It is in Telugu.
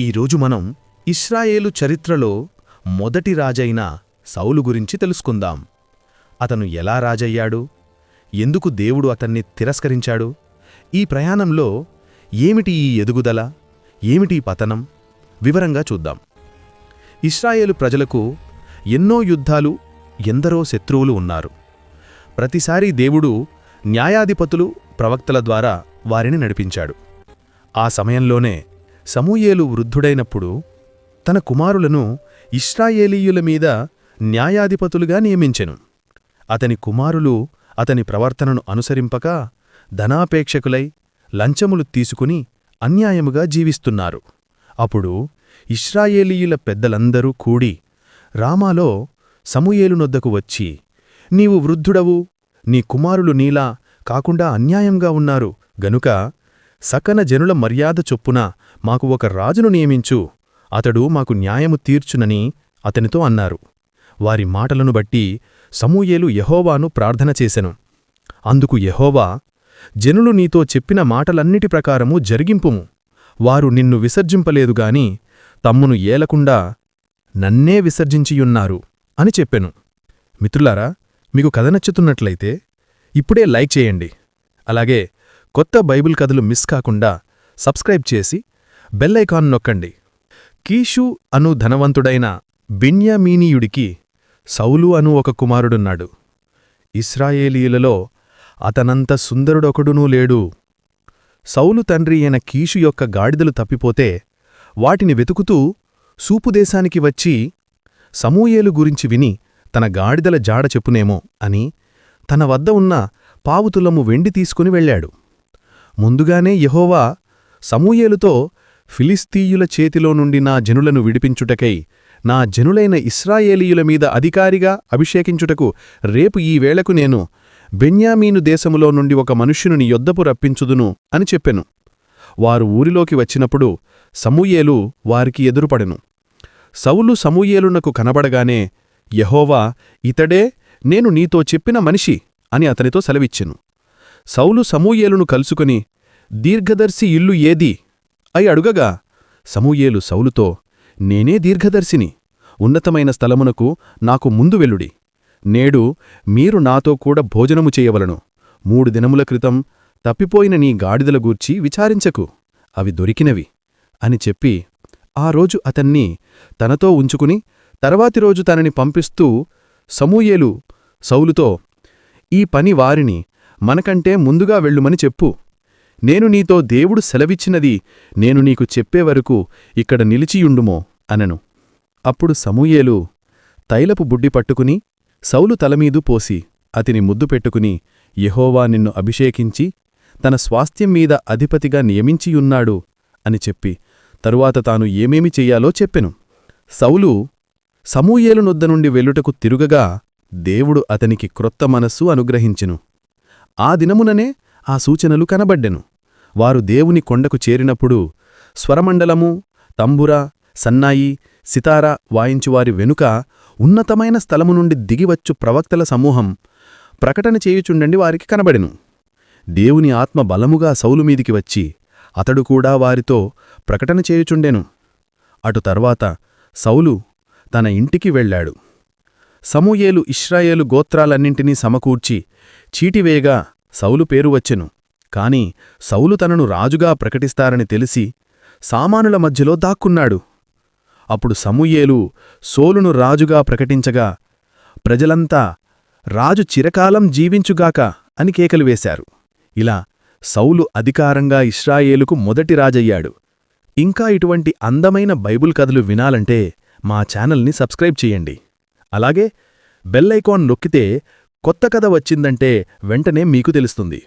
ఈరోజు మనం ఇస్రాయేలు చరిత్రలో మొదటి రాజైన సౌలు గురించి తెలుసుకుందాం. అతను ఎలా రాజయ్యాడు? ఎందుకు దేవుడు అతన్ని తిరస్కరించాడు? ఈ ప్రయాణంలో ఏమిటి ఈ ఎదుగుదల? ఏమిటి పతనం? వివరంగా చూద్దాం. ఇస్రాయేలు ప్రజలకు ఎన్నో యుద్ధాలు ఎందరో శత్రువులు ఉన్నారు. ప్రతిసారీ దేవుడు న్యాయాధిపతులు ప్రవక్తల ద్వారా వారిని నడిపించాడు. ఆ సమయంలోనే సమూయేలు వృద్ధుడైనప్పుడు తన కుమారులను ఇస్రాయేలీయుల మీద న్యాయాధిపతులుగా నియమించెను. అతని కుమారులు అతని ప్రవర్తనను అనుసరింపక ధనాపేక్షకులై లంచములు తీసుకుని అన్యాయముగా జీవిస్తున్నారు. అప్పుడు ఇస్రాయేలీయుల పెద్దలందరూ కూడి రామాలో సమూయేలునొద్దకు వచ్చి నీవు వృద్ధుడవు నీ కుమారులు నీలా కాకుండా అన్యాయంగా ఉన్నారు గనుక సకన జనుల మర్యాద చొప్పున మాకు ఒక రాజును నియమించు అతడు మాకు న్యాయము తీర్చునని అతనితో అన్నారు. వారి మాటలను బట్టి సమూయేలు యహోవాను ప్రార్థన చేసెను. అందుకు యహోవా జనులు నీతో చెప్పిన మాటలన్నిటి ప్రకారము జరిగింపుము. వారు నిన్ను విసర్జింపలేదుగాని తమ్మును ఏలకుండా నన్నే విసర్జించియున్నారు అని చెప్పెను. మిత్రులారా మీకు కథ నచ్చుతున్నట్లయితే ఇప్పుడే లైక్ చేయండి. అలాగే కొత్త బైబిల్ కథలు మిస్ కాకుండా సబ్స్క్రైబ్ చేసి బెల్లైకాన్ నొక్కండి. కీషు అను ధనవంతుడైన బిన్యామీనీయుడికి సౌలు అను ఒక కుమారుడున్నాడు. ఇస్రాయేలీయులలో అతనంత సుందరుడొకడునూ లేడు. సౌలు తండ్రి అయిన కీషు యొక్క గాడిదలు తప్పిపోతే వాటిని వెతుకుతూ సూపుదేశానికి వచ్చి సమూయేలు గురించి విని తన గాడిదల జాడ చెప్పునేమో అని తన వద్ద ఉన్న పావుతులము వెండి తీసుకుని వెళ్ళాడు. ముందుగానే యహోవా సమూయేలుతో ఫిలిస్తీయుల చేతిలో నుండి నా జనులను విడిపించుటకై నా జనులైన ఇస్రాయేలీయుల మీద అధికారిగా అభిషేకించుటకు రేపు ఈ వేళకు నేను బెన్యామీను దేశములో నుండి ఒక మనుష్యుని యొద్దపు రప్పించుదును అని చెప్పెను. వారు ఊరిలోకి వచ్చినప్పుడు సమూయేలు వారికి ఎదురుపడెను. సౌలు సమూయేలునకు కనబడగానే యహోవా ఇతడే నేను నీతో చెప్పిన మనిషి అని అతనితో సెలవిచ్చెను. సౌలు సమూయేలును కలుసుకుని దీర్ఘదర్శి ఇల్లు ఏది? అయి అడుగగా సమూయేలు సౌలుతో నేనే దీర్ఘదర్శిని. ఉన్నతమైన స్థలమునకు నాకు ముందు వెల్లుడి నేడు మీరు నాతో కూడా భోజనము చేయవలను. మూడు దినముల క్రితం తప్పిపోయిన నీ గాడిదల గూర్చి విచారించకు. అవి దొరికినవి. అని చెప్పి ఆ రోజు అతన్ని తనతో ఉంచుకుని తర్వాతి రోజు తనని పంపిస్తూ సమూయేలు సౌలుతో ఈ పని వారిని మనకంటే ముందుగా వెళ్ళుమని చెప్పు. నేను నీతో దేవుడు సెలవిచ్చినది నేను నీకు చెప్పే వరకు ఇక్కడ నిలిచియుండుమో అనను. అప్పుడు సమూయేలు తైలపు బుడ్డి పట్టుకుని సౌలు తలమీదు పోసి అతిని ముద్దు పెట్టుకుని యెహోవా నిన్ను అభిషేకించి తన స్వాస్థ్యం మీద అధిపతిగా నియమించియున్నాడు అని చెప్పి తరువాత తాను ఏమేమి చెయ్యాలో చెప్పెను. సౌలు సమూయేలునొద్ద నుండి వెళ్ళుటకు తిరుగగా దేవుడు అతనికి క్రొత్త మనస్సు అనుగ్రహించెను. ఆ దినముననే ఆ సూచనలు కనబడ్డెను. వారు దేవుని కొండకు చేరినప్పుడు స్వరమండలము తంబుర సన్నాయి సితార వాయించువారి వెనుక ఉన్నతమైన స్థలము నుండి దిగివచ్చు ప్రవక్తల సమూహం ప్రకటన చేయుచుండండి వారికి కనబడెను. దేవుని ఆత్మ బలముగా సౌలుమీదికి వచ్చి అతడు కూడా వారితో ప్రకటన చేయుచుండెను. అటు తర్వాత సౌలు తన ఇంటికి వెళ్ళాడు. సమూయేలు ఇష్రాయేలు గోత్రాలన్నింటినీ సమకూర్చి చీటివేయగా సౌలు పేరు వచ్చెను. కాని సౌలు తనను రాజుగా ప్రకటిస్తారని తెలిసి సామానుల మధ్యలో దాక్కున్నాడు. అప్పుడు సమూయేలు సోలును రాజుగా ప్రకటించగా ప్రజలంతా రాజు చిరకాలం జీవించుగాక అని కేకలు వేశారు. ఇలా సౌలు అధికారంగా ఇస్రాయేలుకు మొదటి రాజయ్యాడు. ఇంకా ఇటువంటి అందమైన బైబుల్ కథలు వినాలంటే మా ఛానల్ని సబ్స్క్రైబ్ చేయండి. అలాగే బెల్లైకాన్ నొక్కితే కొత్త కథ వచ్చిందంటే వెంటనే మీకు తెలుస్తుంది.